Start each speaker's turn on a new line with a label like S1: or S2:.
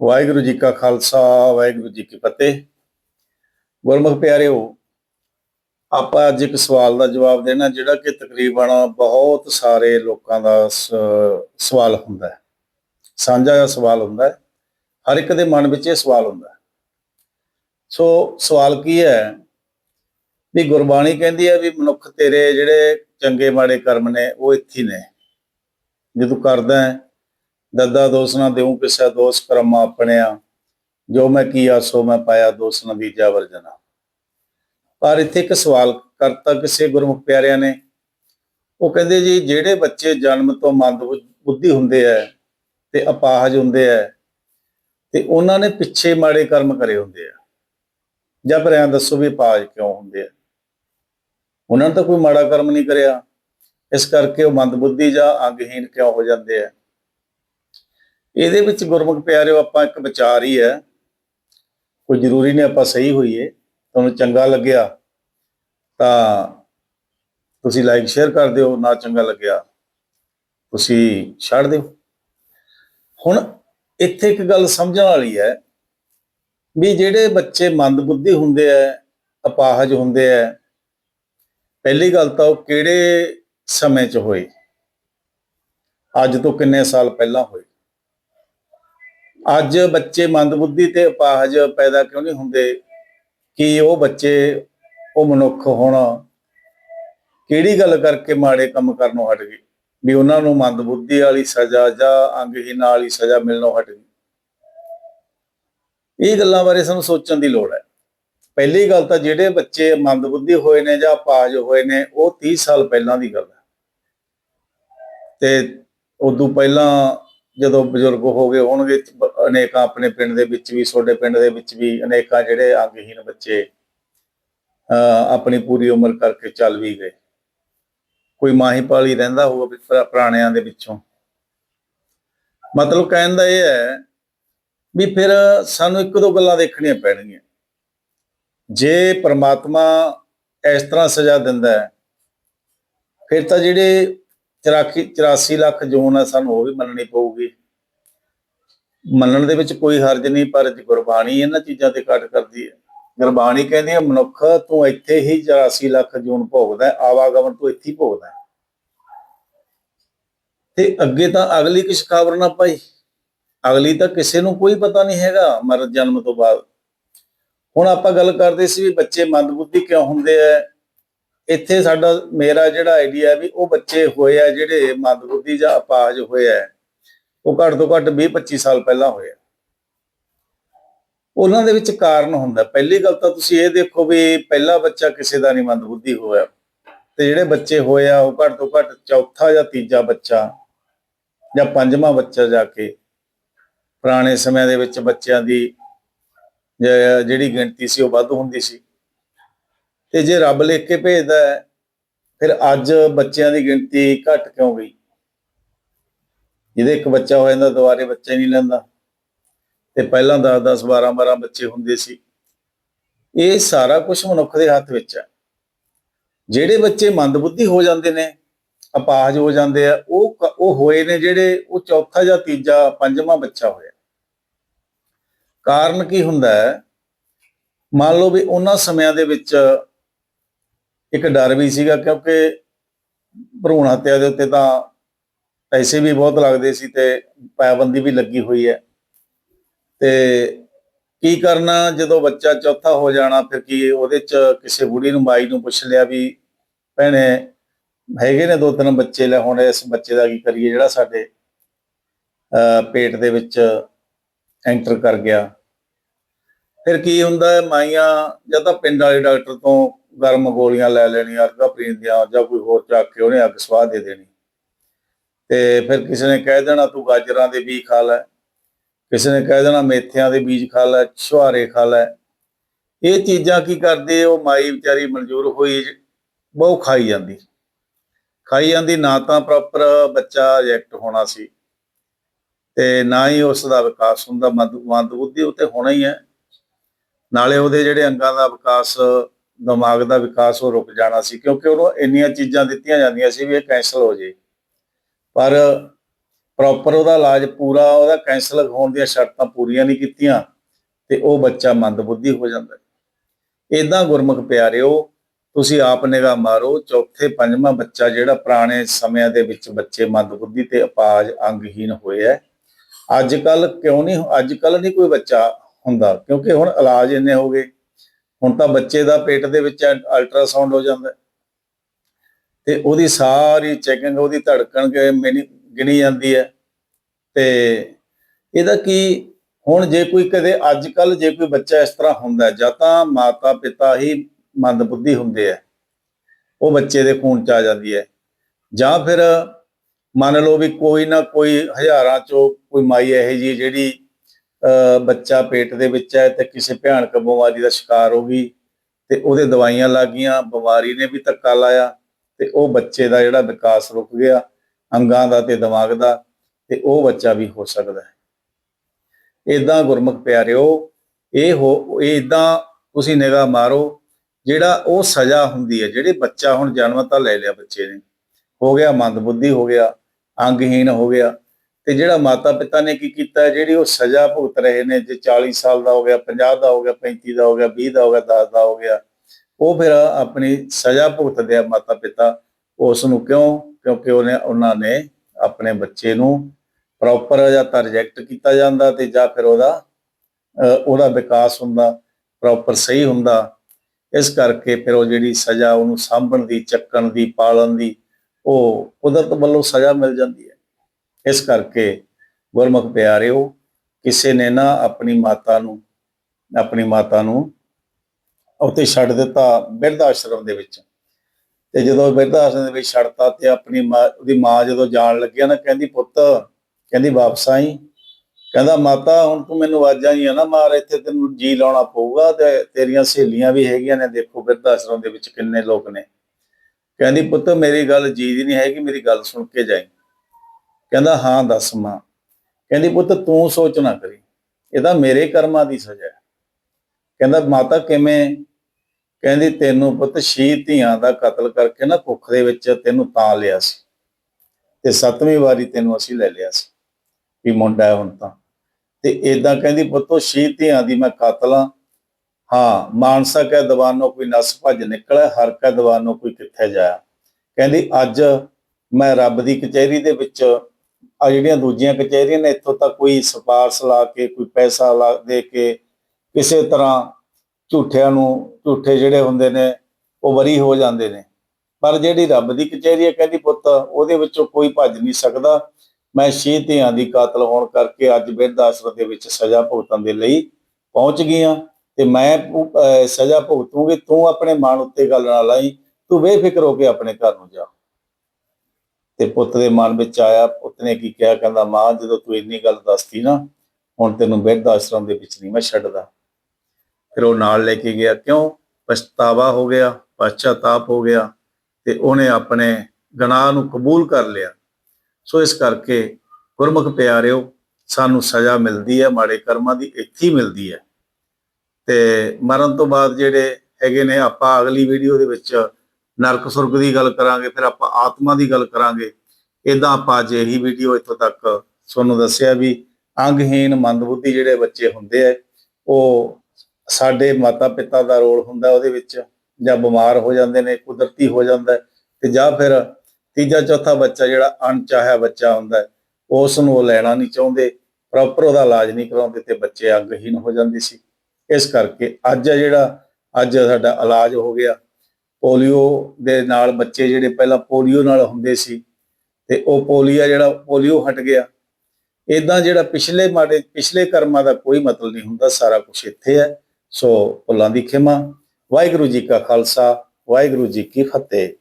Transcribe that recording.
S1: ਵਾਹਿਗੁਰੂ ਜੀ ਕਾ ਖਾਲਸਾ, ਵਾਹਿਗੁਰੂ ਜੀ ਕੀ ਫਤਿਹ। ਗੁਰਮੁਖ ਪਿਆਰਿਓ, ਆਪਾਂ ਅੱਜ ਇੱਕ ਸਵਾਲ ਦਾ ਜਵਾਬ ਦੇਣਾ, ਜਿਹੜਾ ਕਿ ਤਕਰੀਬਨ ਬਹੁਤ ਸਾਰੇ ਲੋਕਾਂ ਦਾ ਸਵਾਲ ਹੁੰਦਾ ਹੈ। ਸਾਂਝਾ ਜਿਹਾ ਸਵਾਲ ਹੁੰਦਾ ਹੈ। ਹਰ ਇੱਕ ਦੇ ਮਨ ਵਿੱਚ ਇਹ ਸਵਾਲ ਹੁੰਦਾ ਸੋ ਸਵਾਲ ਕੀ ਹੈ ਵੀ ਗੁਰਬਾਣੀ ਕਹਿੰਦੀ ਹੈ ਵੀ ਮਨੁੱਖ ਤੇਰੇ ਜਿਹੜੇ ਚੰਗੇ ਮਾੜੇ ਕਰਮ ਨੇ, ਉਹ ਇੱਥੇ ਨੇ। ਜੇ ਤੂੰ ਕਰਦਾ ਹੈ ਦੱਦਾ ਦੋਸ ਨਾ ਦੇਉ ਕਿਸੈ ਦੋਸ ਕਰਮ ਆਪਣਿਆ। ਜੋ ਮੈਂ ਕੀਆ, ਸੋ ਮੈਂ ਪਾਇਆ ਦੋਸ ਨਾ ਦੀਜਾ ਵਰਜਨਾ। ਪਰ ਇੱਥੇ ਇੱਕ ਸਵਾਲ ਕਰਤਾ ਕਿਸੇ ਗੁਰਮੁਖ ਪਿਆਰਿਆਂ ਨੇ। ਉਹ ਕਹਿੰਦੇ ਜੀ, ਜਿਹੜੇ ਬੱਚੇ ਜਨਮ ਤੋਂ ਮੰਦ ਬੁੱਧੀ ਹੁੰਦੇ ਆ ਤੇ ਅਪਾਹਜ ਹੁੰਦੇ ਆ ਤੇ ਉਹਨਾਂ ਨੇ ਪਿੱਛੇ ਮਾੜੇ ਕਰਮ ਕਰੇ ਹੁੰਦੇ ਆ। ਜਾਂ ਫਿਰ ਐਂ ਦੱਸੋ ਵੀ ਅਪਾਹਜ ਕਿਉਂ ਹੁੰਦੇ ਆ? ਉਹਨਾਂ ਨੇ ਤਾਂ ਕੋਈ ਮਾੜਾ ਕਰਮ ਨਹੀਂ ਕਰਿਆ। ਇਸ ਕਰਕੇ ਉਹ ਮੰਦ ਬੁੱਧੀ ਜਾਂ ਅੰਗਹੀਣ ਕਿਉਂ ਹੋ ਜਾਂਦੇ ਆ? ਇਹਦੇ ਵਿੱਚ ਗੁਰਮੁਖ ਪਿਆਰਿਓ, ਆਪਾਂ ਇੱਕ ਵਿਚਾਰ ਹੀ ਹੈ। ਕੋਈ ਜ਼ਰੂਰੀ ਨਹੀਂ, ਆਪਾਂ ਸਹੀ ਹੋਈਏ। ਤੁਹਾਨੂੰ ਚੰਗਾ ਲੱਗਿਆ ਤਾਂ ਤੁਸੀਂ ਲਾਈਕ ਸ਼ੇਅਰ ਕਰ ਦਿਓ। ਨਾ ਚੰਗਾ ਲੱਗਿਆ, ਤੁਸੀਂ ਛੱਡ ਦਿਓ। ਹੁਣ ਇੱਥੇ ਇੱਕ ਗੱਲ ਸਮਝਣ ਵਾਲੀ ਹੈ ਵੀ ਜਿਹੜੇ ਬੱਚੇ ਮੰਦਬੁੱਧੀ ਹੁੰਦੇ ਆ ਅਪਾਹਜ ਹੁੰਦੇ ਆ ਪਹਿਲੀ ਗੱਲ ਤਾਂ ਉਹ ਕਿਹੜੇ ਸਮੇਂ 'ਚ ਹੋਏ? ਅੱਜ ਤੋਂ ਕਿੰਨੇ ਸਾਲ ਪਹਿਲਾਂ ਹੋਏ? ਅੱਜ ਬੱਚੇ ਮੰਦਬੁੱਧੀ ਤੇ ਅਪਾਹਜ ਪੈਦਾ ਕਿਉਂ ਨਹੀਂ ਹੁੰਦੇ? ਕਿ ਉਹ ਬੱਚੇ ਉਹ ਮਨੁੱਖ ਹੁਣ ਕਿਹੜੀ ਗੱਲ ਕਰਕੇ ਮਾੜੇ ਕੰਮ ਕਰਨੋਂ ਹਟ ਗਏ? ਵੀ ਉਹਨਾਂ ਨੂੰ ਮੰਦਬੁੱਧੀ ਵਾਲੀ ਸਜ਼ਾ ਜਾਂ ਅੰਗਹੀਨ ਵਾਲੀ ਸਜ਼ਾ ਮਿਲਣੋਂ ਹਟ ਗਈ। ਇਹ ਗੱਲਾਂ ਬਾਰੇ ਸਾਨੂੰ ਸੋਚਣ ਦੀ ਲੋੜ ਹੈ। ਪਹਿਲੀ ਗੱਲ ਤਾਂ ਜਿਹੜੇ ਬੱਚੇ ਮੰਦਬੁੱਧੀ ਹੋਏ ਨੇ ਜਾਂ ਅਪਾਹਜ ਹੋਏ ਨੇ, ਉਹ 30 ਸਾਲ ਪਹਿਲਾਂ ਦੀ ਗੱਲ ਹੈ। ਤੇ ਉਦੋਂ ਪਹਿਲਾਂ ਜਦੋਂ ਬਜ਼ੁਰਗ ਹੋ ਗਏ ਹੋਣਗੇ, ਅਨੇਕਾਂ ਆਪਣੇ ਪਿੰਡ ਦੇ ਵਿੱਚ ਵੀ, ਤੁਹਾਡੇ ਪਿੰਡ ਦੇ ਵਿੱਚ ਵੀ ਅਨੇਕਾਂ ਜਿਹੜੇ ਅੰਗਹੀਨ ਬੱਚੇ, ਅਹ, ਆਪਣੀ ਪੂਰੀ ਉਮਰ ਕਰਕੇ ਚੱਲ ਵੀ ਗਏ। ਕੋਈ ਮਾਹੀ ਪਾਲੀ ਰਹਿੰਦਾ ਹੋਊਗਾ ਵੀ ਪੁਰਾਣਿਆਂ ਦੇ ਵਿੱਚੋਂ ਮਤਲਬ ਕਹਿਣ ਦਾ ਇਹ ਹੈ ਵੀ ਫਿਰ ਸਾਨੂੰ ਇੱਕ ਦੋ ਗੱਲਾਂ ਦੇਖਣੀਆਂ ਪੈਣਗੀਆਂ। ਜੇ ਪ੍ਰਮਾਤਮਾ ਇਸ ਤਰ੍ਹਾਂ ਸਜ਼ਾ ਦਿੰਦਾ ਹੈ, ਫਿਰ ਤਾਂ ਜਿਹੜੇ 84 84 ਲੱਖ ਜੂਨ ਹੈ ਸਾਨੂੰ ਉਹ ਵੀ ਮੰਨਣੀ ਪਊਗੀ। ਮੰਨਣ ਦੇ ਵਿੱਚ ਕੋਈ ਹਰਜ ਨਹੀਂ, ਪਰ ਗੁਰਬਾਣੀ ਇਹਨਾਂ ਚੀਜ਼ਾਂ ਤੇ ਕੱਟ ਕਰਦੀ ਹੈ। ਗੁਰਬਾਣੀ ਕਹਿੰਦੀ ਹੈ, ਮਨੁੱਖ ਤੂੰ ਇੱਥੇ ਹੀ 84 ਲੱਖ ਜੂਨ ਭੋਗਦਾ ਆਵਾਗਮਨ ਤੂੰ ਇੱਥੇ ਹੀ ਭੋਗਦਾ ਤੇ ਅੱਗੇ ਤਾਂ ਅਗਲੀ ਕਿਸ ਖਬਰ ਨਾ ਪਾਈ? ਅਗਲੀ ਤਾਂ ਕਿਸੇ ਨੂੰ ਕੋਈ ਪਤਾ ਨਹੀਂ ਹੈਗਾ ਮਰ ਜਨਮ ਤੋਂ ਬਾਅਦ। ਹੁਣ ਆਪਾਂ ਗੱਲ ਕਰਦੇ ਸੀ ਵੀ ਬੱਚੇ ਮੰਦਬੁੱਧੀ ਕਿਉਂ ਹੁੰਦੇ ਆ ਇੱਥੇ ਸਾਡਾ ਮੇਰਾ ਜਿਹੜਾ ਆਈਡੀਆ ਵੀ ਉਹ ਬੱਚੇ ਹੋਏ ਆ ਜਿਹੜੇ ਮੰਦਬੁੱਧੀ ਜਾਂ ਅਪਾਹਜ ਹੋਏ ਆ, ਉਹ ਘੱਟ ਤੋਂ ਘੱਟ 20 25 ਸਾਲ ਪਹਿਲਾਂ ਹੋਏ ਆ। ਉਹਨਾਂ ਦੇ ਵਿੱਚ ਕਾਰਨ ਹੁੰਦਾ। ਪਹਿਲੀ ਗੱਲ ਤਾਂ ਤੁਸੀਂ ਇਹ ਦੇਖੋ ਵੀ ਪਹਿਲਾ ਬੱਚਾ ਕਿਸੇ ਦਾ ਨਹੀਂ ਮੰਦਬੁੱਧੀ ਹੋਇਆ। ਤੇ ਜਿਹੜੇ ਬੱਚੇ ਹੋਏ ਆ, ਉਹ ਘੱਟ ਤੋਂ ਘੱਟ ਚੌਥਾ ਜਾਂ ਤੀਜਾ ਬੱਚਾ ਜਾਂ ਪੰਜਵਾਂ ਬੱਚਾ ਜਾ ਕੇ ਪੁਰਾਣੇ ਸਮਿਆਂ ਦੇ ਵਿੱਚ ਬੱਚਿਆਂ ਦੀ ਜਿਹੜੀ ਗਿਣਤੀ ਸੀ ਉਹ ਵੱਧ ਹੁੰਦੀ ਸੀ। ਤੇ ਜੇ ਰੱਬ ਲਿਖ ਕੇ ਭੇਜਦਾ ਹੈ, ਫਿਰ ਅੱਜ ਬੱਚਿਆਂ ਦੀ ਗਿਣਤੀ ਘਟ ਕਿਉਂ ਗਈ? ਜਿਹਦੇ ਇੱਕ ਬੱਚਾ ਹੋ ਜਾਂਦਾ ਦੁਬਾਰੇ ਬੱਚਾ ਹੀ ਨਹੀਂ ਲੈਂਦਾ। ਤੇ ਪਹਿਲਾਂ 10 10 12 12 ਬੱਚੇ ਹੁੰਦੇ ਸੀ। ਇਹ ਸਾਰਾ ਕੁਝ ਮਨੁੱਖ ਦੇ ਹੱਥ ਵਿੱਚ ਹੈ। ਜਿਹੜੇ ਬੱਚੇ ਮੰਦਬੁੱਧੀ ਹੋ ਜਾਂਦੇ ਨੇ ਅਪਾਹਜ ਹੋ ਜਾਂਦੇ ਆ ਉਹ ਕ- ਉਹ ਹੋਏ ਨੇ ਜਿਹੜੇ ਉਹ ਚੌਥਾ ਜਾਂ ਤੀਜਾ ਪੰਜਵਾਂ ਬੱਚਾ ਹੋਇਆ। ਕਾਰਨ ਕੀ ਹੁੰਦਾ ਹੈ? ਮੰਨ ਲਓ ਵੀ ਉਹਨਾਂ ਸਮਿਆਂ ਦੇ ਵਿੱਚ ਇੱਕ ਡਰ ਵੀ ਸੀਗਾ ਕਿਉਂਕਿ ਭਰੂਣ ਹੱਤਿਆ ਦੇ ਉੱਤੇ ਤਾਂ ਪੈਸੇ ਵੀ ਬਹੁਤ ਲੱਗਦੇ ਸੀ ਤੇ ਪਾਬੰਦੀ ਵੀ ਲੱਗੀ ਹੋਈ ਹੈ। ਤੇ ਕੀ ਕਰਨਾ ਜਦੋਂ ਬੱਚਾ ਚੌਥਾ ਹੋ ਜਾਣਾ, ਫਿਰ ਕੀ ਉਹਦੇ ਚ ਕਿਸੇ ਬੁੜੀ ਨੂੰ, ਮਾਈ ਨੂੰ ਪੁੱਛ ਲਿਆ ਵੀ ਭੈਣੇ ਹੈਗੇ ਨੇ ਦੋ ਤਿੰਨ ਬੱਚੇ, ਲੈ ਹੁਣ ਇਸ ਬੱਚੇ ਦਾ ਕੀ ਕਰੀਏ ਜਿਹੜਾ ਸਾਡੇ, ਅਹ ਪੇਟ ਦੇ ਵਿੱਚ ਐਂਟਰ ਕਰ ਗਿਆ। ਫਿਰ ਕੀ ਹੁੰਦਾ, ਮਾਈਆਂ ਜਾਂ ਤਾਂ ਪਿੰਡ ਵਾਲੇ ਡਾਕਟਰ ਤੋਂ ਗਰਮ ਗੋਲੀਆਂ ਲੈ ਲੈਣੀਆਂ ਅਰਗਾ ਪੀਣ ਦੀਆਂ ਜਾਂ ਕੋਈ ਹੋਰ ਚੱਕ ਕੇ ਉਹਨੇ ਅੱਗ ਸਵਾਹ ਦੇ ਦੇਣੀ। ਤੇ ਫਿਰ ਕਿਸੇ ਨੇ ਕਹਿ ਦੇਣਾ, ਤੂੰ ਗਾਜਰਾਂ ਦੇ ਬੀਜ ਖਾ ਲੈ। ਕਿਸੇ ਨੇ ਕਹਿ ਦੇਣਾ, ਮੇਥਿਆਂ ਦੇ ਬੀਜ ਖਾ ਲੈ, ਛੁਹਾਰੇ ਖਾ ਲੈ। ਇਹ ਚੀਜ਼ਾਂ ਕੀ ਕਰਦੇ? ਉਹ ਮਾਈ ਵਿਚਾਰੀ ਮਨਜ਼ੂਰ ਹੋਈ, ਬਹੁ ਖਾਈ ਜਾਂਦੀ। ਖਾਈ ਜਾਂਦੀ, ਨਾ ਤਾਂ ਪ੍ਰੋਪਰ ਬੱਚਾ ਰਿਐਕਟ ਹੋਣਾ ਸੀ ਤੇ ਨਾ ਹੀ ਉਸ ਦਾ ਵਿਕਾਸ ਹੁੰਦਾ। ਮੰਦ ਮੰਦ ਬੁੱਧੀ ਉਤੇ ਹੋਣਾ ਹੀ ਹੈ। ਨਾਲੇ ਉਹਦੇ ਜਿਹੜੇ ਅੰਗਾਂ ਦਾ ਵਿਕਾਸ ਦਿਮਾਗ ਦਾ ਵਿਕਾਸ ਉਹ ਰੁਕ ਜਾਣਾ ਸੀ, ਕਿਉਂਕਿ ਉਹਨੂੰ ਇੰਨੀਆਂ ਚੀਜ਼ਾਂ ਦਿੱਤੀਆਂ ਜਾਂਦੀਆਂ ਸੀ ਵੀ ਇਹ ਕੈਂਸਲ ਹੋ ਜੇ। ਪਰ ਪ੍ਰੋਪਰ ਉਹਦਾ ਇਲਾਜ ਪੂਰਾ, ਉਹਦਾ ਕੈਂਸਲ ਹੋਣ ਦੀਆਂ ਸ਼ਰਤਾਂ ਪੂਰੀਆਂ ਨਹੀਂ ਕੀਤੀਆਂ ਤੇ ਉਹ ਬੱਚਾ ਮੰਦਬੁੱਧੀ ਹੋ ਜਾਂਦਾ ਹੈ। ਇਦਾਂ ਗੁਰਮੁਖ ਪਿਆਰਿਓ, ਤੁਸੀਂ ਆਪ ਨਿਗਾਹ ਮਾਰੋ, ਚੌਥੇ ਪੰਜਵਾਂ ਬੱਚਾ ਜਿਹੜਾ ਪੁਰਾਣੇ ਸਮਿਆਂ ਦੇ ਵਿੱਚ ਬੱਚੇ ਮੰਦਬੁੱਧੀ ਤੇ ਅਪਾਜ ਅੰਗਹੀਨ ਹੋਏ ਐ ਅੱਜ ਕੱਲ ਕਿਉਂ ਨਹੀਂ, ਅੱਜ ਕੱਲ ਨਹੀਂ ਕੋਈ ਬੱਚਾ ਹੁੰਦਾ, ਕਿਉਂਕਿ ਹੁਣ ਇਲਾਜ ਇੰਨੇ ਹੋ ਗਏ। ਹੁਣ ਤਾਂ ਬੱਚੇ ਦਾ ਪੇਟ ਦੇ ਵਿੱਚ ਅਲਟਰਾਸਾਊਂਡ ਹੋ ਜਾਂਦਾ। ਤੇ ਉਹਦੀ ਸਾਰੀ ਚੈਕਿੰਗ ਉਹਦੀ ਧੜਕਣ ਕੇ ਗਿਣੀ ਜਾਂਦੀ ਹੈ ਤੇ ਇਹਦਾ ਕੀ, ਹੁਣ ਜੇ ਕੋਈ ਕਦੇ ਅੱਜ ਕੱਲ ਜੇ ਕੋਈ ਬੱਚਾ ਇਸ ਤਰ੍ਹਾਂ ਹੁੰਦਾ, ਜਾਂ ਤਾਂ ਮਾਤਾ ਪਿਤਾ ਹੀ ਮੰਦਬੁੱਧੀ ਹੁੰਦੇ ਆ ਉਹ ਬੱਚੇ ਦੇ ਖੂਨ ਚ ਆ ਜਾਂਦੀ ਹੈ ਜਾਂ ਫਿਰ ਮੰਨ ਲਓ ਵੀ ਕੋਈ ਨਾ ਕੋਈ ਹਜ਼ਾਰਾਂ ਚੋਂ ਕੋਈ ਮਾਈ ਇਹੋ ਜੀ ਜਿਹੜੀ ਬੱਚਾ ਪੇਟ ਦੇ ਵਿੱਚ ਹੈ ਤੇ ਕਿਸੇ ਭਿਆਨਕ ਬਿਮਾਰੀ ਦਾ ਸ਼ਿਕਾਰ ਹੋ ਗਈ ਤੇ ਉਹਦੇ ਦਵਾਈਆਂ ਲੱਗ ਗਈਆਂ, ਬਿਮਾਰੀ ਨੇ ਵੀ ਧੱਕਾ ਲਾਇਆ ਤੇ ਉਹ ਬੱਚੇ ਦਾ ਜਿਹੜਾ ਵਿਕਾਸ ਰੁਕ ਗਿਆ, ਅੰਗਾਂ ਦਾ ਤੇ ਦਿਮਾਗ ਦਾ ਤੇ ਉਹ ਬੱਚਾ ਵੀ ਹੋ ਸਕਦਾ ਹੈ। ਇਦਾਂ ਗੁਰਮੁਖ ਪਿਆਰਿਓ, ਇਹ ਹੋ, ਇਹ ਇਦਾਂ ਤੁਸੀਂ ਨਿਗਾਹ ਮਾਰੋ, ਜਿਹੜਾ ਉਹ ਸਜ਼ਾ ਹੁੰਦੀ ਹੈ, ਜਿਹੜੇ ਬੱਚਾ ਹੁਣ ਜਨਮ ਤਾਂ ਲੈ ਲਿਆ ਬੱਚੇ ਨੇ, ਹੋ ਗਿਆ ਮੰਦਬੁੱਧੀ ਹੋ ਗਿਆ ਅੰਗਹੀਨ ਹੋ ਗਿਆ ਤੇ ਜਿਹੜਾ ਮਾਤਾ ਪਿਤਾ ਨੇ ਕੀ ਕੀਤਾ, ਜਿਹੜੀ ਉਹ ਸਜ਼ਾ ਭੁਗਤ ਰਹੇ ਨੇ, ਜੇ 40 ਸਾਲ ਦਾ ਹੋ ਗਿਆ 50 ਦਾ ਹੋ ਗਿਆ 35 ਦਾ ਹੋ ਗਿਆ 20 ਦਾ ਹੋ ਗਿਆ 10 ਦਾ ਹੋ ਗਿਆ, ਉਹ ਫਿਰ ਆਪਣੀ ਸਜ਼ਾ ਭੁਗਤਦੇ ਆ ਮਾਤਾ ਪਿਤਾ ਉਸ ਨੂੰ ਕਿਉਂ? ਕਿਉਂਕਿ ਉਹਨੇ, ਉਹਨਾਂ ਨੇ ਆਪਣੇ ਬੱਚੇ ਨੂੰ ਪ੍ਰੋਪਰ ਜਾਂ ਤਾਂ ਰਿਜੈਕਟ ਕੀਤਾ ਜਾਂਦਾ ਤੇ ਜਾਂ ਫਿਰ ਉਹਦਾ ਉਹਦਾ ਵਿਕਾਸ ਹੁੰਦਾ ਪ੍ਰੋਪਰ ਸਹੀ ਹੁੰਦਾ। ਇਸ ਕਰਕੇ ਫਿਰ ਉਹ ਜਿਹੜੀ ਸਜ਼ਾ ਉਹਨੂੰ ਸਾਂਭਣ ਦੀ, ਚੱਕਣ ਦੀ, ਪਾਲਣ ਦੀ, ਉਹ ਕੁਦਰਤ ਵੱਲੋਂ ਸਜ਼ਾ ਮਿਲ ਜਾਂਦੀ ਹੈ। ਇਸ ਕਰਕੇ ਗੁਰਮੁਖ ਪਿਆਰਿਓ, ਕਿਸੇ ਨੇ ਨਾ ਆਪਣੀ ਮਾਤਾ ਨੂੰ, ਆਪਣੀ ਮਾਤਾ ਨੂੰ ਉੱਥੇ ਛੱਡ ਦਿੱਤਾ ਬਿਰਧ ਆਸ਼ਰਮ ਦੇ ਵਿੱਚ। ਤੇ ਜਦੋਂ ਬਿਰਧ ਆਸ਼ਰਮ ਦੇ ਵਿੱਚ ਛੱਡਤਾ ਤੇ ਆਪਣੀ ਮਾਂ, ਉਹਦੀ ਮਾਂ ਜਦੋਂ ਜਾਣ ਲੱਗਿਆ ਨਾ, ਕਹਿੰਦੀ, ਪੁੱਤ, ਕਹਿੰਦੀ, ਵਾਪਸ ਆਈ। ਕਹਿੰਦਾ, ਮਾਤਾ, ਹੁਣ ਤੂੰ ਮੈਨੂੰ ਆਵਾਜ਼ਾਂ ਹੀ ਆ ਨਾ ਮਾਰ, ਇੱਥੇ ਤੈਨੂੰ ਜੀ ਲਾਉਣਾ ਪਊਗਾ ਤੇ ਤੇਰੀਆਂ ਸਹੇਲੀਆਂ ਵੀ ਹੈਗੀਆਂ ਨੇ, ਦੇਖੋ ਬਿਰਧ ਆਸ਼ਰਮ ਦੇ ਵਿੱਚ ਕਿੰਨੇ ਲੋਕ ਨੇ। ਕਹਿੰਦੀ, ਪੁੱਤ, ਮੇਰੀ ਗੱਲ ਜੀ ਦੀ ਨਹੀਂ ਹੈਗੀ, ਮੇਰੀ ਗੱਲ ਸੁਣ ਕੇ ਜਾਈ। ਕਹਿੰਦਾ, ਹਾਂ, ਦੱਸ ਮਾਂ। ਕਹਿੰਦੀ, ਪੁੱਤ, ਤੂੰ ਸੋਚ ਨਾ ਕਰੀ। ਇਹ ਤਾਂ ਮੇਰੇ ਕਰਮਾਂ ਦੀ ਸਜ਼ਾ ਹੈ। ਕਹਿੰਦਾ, ਮਾਤਾ, ਕਿਵੇਂ? ਕਹਿੰਦੀ, ਤੈਨੂੰ ਪੁੱਤ, ਛੇ ਧੀਆਂ ਦਾ ਕਤਲ ਕਰਕੇ ਨਾ ਕੁੱਖ ਦੇ ਵਿੱਚ ਤੈਨੂੰ ਤਾਂ ਲਿਆ ਸੀ ਤੇ ਸੱਤਵੀਂ ਵਾਰੀ ਤੈਨੂੰ ਅਸੀਂ ਲੈ ਲਿਆ ਸੀ। ਵੀ ਮੁੰਡਾ ਹੈ ਹੁਣ ਤਾਂ। ਤੇ ਇਦਾਂ ਕਹਿੰਦੀ, ਪੁੱਤੋ, ਛੇ ਧੀਆਂ ਦੀ ਮੈਂ ਕਤਲ। ਹਾਂ ਹਾਂ, ਮਾਨਸਾ ਕੈ ਦੀਵਾਨੋਂ ਕੋਈ ਨਸ ਭੱਜ ਨਿਕਲਿਆ, ਹਰ ਕੈ ਦੀਵਾਨੋਂ ਕੋਈ ਕਿੱਥੇ ਜਾਇਆ? ਕਹਿੰਦੀ, ਅੱਜ ਮੈਂ ਰੱਬ ਦੀ ਕਚਹਿਰੀ ਦੇ ਵਿੱਚ ਆ ਜਿਹੜੀਆਂ ਦੂਜੀਆਂ ਕਚਹਿਰੀਆਂ ਨੇ, ਇੱਥੋਂ ਤੱਕ ਕੋਈ ਸਿਫਾਰਸ਼ ਲਾ ਕੇ, ਕੋਈ ਪੈਸਾ ਲਾ ਦੇ ਕੇ ਕਿਸੇ ਤਰ੍ਹਾਂ ਝੂਠਿਆਂ ਨੂੰ, ਝੂਠੇ ਜਿਹੜੇ ਹੁੰਦੇ ਨੇ, ਉਹ ਵਰੀ ਹੋ ਜਾਂਦੇ ਨੇ। ਪਰ ਜਿਹੜੀ ਰੱਬ ਦੀ ਕਚਹਿਰੀ ਹੈ ਕਹਿੰਦੀ ਪੁੱਤ, ਉਹਦੇ ਵਿੱਚੋਂ ਕੋਈ ਭੱਜ ਨਹੀਂ ਸਕਦਾ। ਮੈਂ ਛੇ ਧੀਆਂ ਦੀ ਕਾਤਲ ਹੋਣ ਕਰਕੇ ਅੱਜ ਬਿਰਧ ਆਸ਼ਰਮ ਦੇ ਵਿੱਚ ਸਜ਼ਾ ਭੁਗਤਣ ਦੇ ਲਈ ਪਹੁੰਚ ਗਈ ਹਾਂ ਤੇ ਮੈਂ ਸਜ਼ਾ ਭੁਗਤੂਗੀ। ਤੂੰ ਆਪਣੇ ਮਨ ਉੱਤੇ ਗੱਲ ਨਾ ਲਾਈ। ਤੂੰ ਬੇਫਿਕਰ ਹੋ ਕੇ ਆਪਣੇ ਘਰ ਨੂੰ ਜਾ। ਤੇ ਪੁੱਤ ਦੇ ਮਨ ਵਿੱਚ ਆਇਆ, ਪੁੱਤ ਨੇ ਕੀ ਕਿਹਾ? ਕਹਿੰਦਾ, ਮਾਂ, ਜਦੋਂ ਤੂੰ ਇੰਨੀ ਗੱਲ ਦੱਸਤੀ ਨਾ, ਹੁਣ ਤੈਨੂੰ ਬਿਰਧ ਆਸ਼ਰਮ ਦੇ ਵਿੱਚ ਨਹੀਂ ਮੈਂ ਛੱਡਦਾ। ਫਿਰ ਉਹ ਨਾਲ ਲੈ ਕੇ ਗਿਆ। ਕਿਉਂ? ਪਛਤਾਵਾ ਹੋ ਗਿਆ, ਪਛਤਾਪ ਹੋ ਗਿਆ ਤੇ ਉਹਨੇ ਆਪਣੇ ਗੁਨਾਹ ਨੂੰ ਕਬੂਲ ਕਰ ਲਿਆ। ਸੋ ਇਸ ਕਰਕੇ ਗੁਰਮੁਖ ਪਿਆਰਿਓ, ਸਾਨੂੰ ਸਜ਼ਾ ਮਿਲਦੀ ਹੈ, ਮਾੜੇ ਕਰਮਾਂ ਦੀ ਇੱਥੇ ਹੀ ਮਿਲਦੀ ਹੈ। ਤੇ ਮਰਨ ਤੋਂ ਬਾਅਦ ਜਿਹੜੇ ਹੈਗੇ ਨੇ, ਆਪਾਂ ਅਗਲੀ ਵੀਡੀਓ ਦੇ ਵਿੱਚ ਨਰਕ ਸੁਰਗ ਦੀ ਗੱਲ ਕਰਾਂਗੇ ਫਿਰ ਆਪਾਂ ਆਤਮਾ ਦੀ ਗੱਲ ਕਰਾਂਗੇ। ਇਦਾਂ ਆਪਾਂ ਅੱਜ ਇਹੀ ਵੀਡੀਓ ਇੱਥੋਂ ਤੱਕ ਤੁਹਾਨੂੰ ਦੱਸਿਆ ਵੀ ਅੰਗਹੀਨ ਮੰਦਬੁੱਧੀ ਜਿਹੜੇ ਬੱਚੇ ਹੁੰਦੇ ਆ ਉਹ ਸਾਡੇ ਮਾਤਾ ਪਿਤਾ ਦਾ ਰੋਲ ਹੁੰਦਾ ਉਹਦੇ ਵਿੱਚ ਜਾਂ ਬਿਮਾਰ ਹੋ ਜਾਂਦੇ ਨੇ ਕੁਦਰਤੀ ਹੋ ਜਾਂਦਾ ਹੈ, ਤੇ ਜਾਂ ਫਿਰ ਤੀਜਾ ਚੌਥਾ ਬੱਚਾ ਜਿਹੜਾ ਅਣਚਾਹਿਆ ਬੱਚਾ ਹੁੰਦਾ ਉਸ ਨੂੰ ਉਹ ਲੈਣਾ ਨਹੀਂ ਚਾਹੁੰਦੇ ਪ੍ਰੋਪਰ ਉਹਦਾ ਇਲਾਜ ਨਹੀਂ ਕਰਾਉਂਦੇ ਤੇ ਬੱਚੇ ਅੰਗਹੀਨ ਹੋ ਜਾਂਦੇ ਸੀ। ਇਸ ਕਰਕੇ ਅੱਜ ਜਿਹੜਾ ਅੱਜ ਸਾਡਾ ਇਲਾਜ ਹੋ ਗਿਆ। ਪੋਲੀਓ ਦੇ ਨਾਲ ਬੱਚੇ ਜਿਹੜੇ ਪਹਿਲਾਂ ਪੋਲੀਓ ਨਾਲ ਹੁੰਦੇ ਸੀ ਤੇ ਉਹ ਪੋਲੀਆ ਜਿਹੜਾ ਪੋਲੀਓ ਹਟ ਗਿਆ। ਇਦਾਂ ਜਿਹੜਾ ਪਿਛਲੇ ਮਾੜੇ ਪਿਛਲੇ ਕਰਮਾਂ ਦਾ ਕੋਈ ਮਤਲਬ ਨਹੀਂ ਹੁੰਦਾ, ਸਾਰਾ ਕੁਝ ਇੱਥੇ ਹੈ। ਸੋ ਭੁੱਲਾਂ ਦੀ ਖਿਮਾ। ਵਾਹਿਗੁਰੂ ਜੀ ਕਾ ਖਾਲਸਾ, ਵਾਹਿਗੁਰੂ ਜੀ ਕੀ ਫਤਿਹ।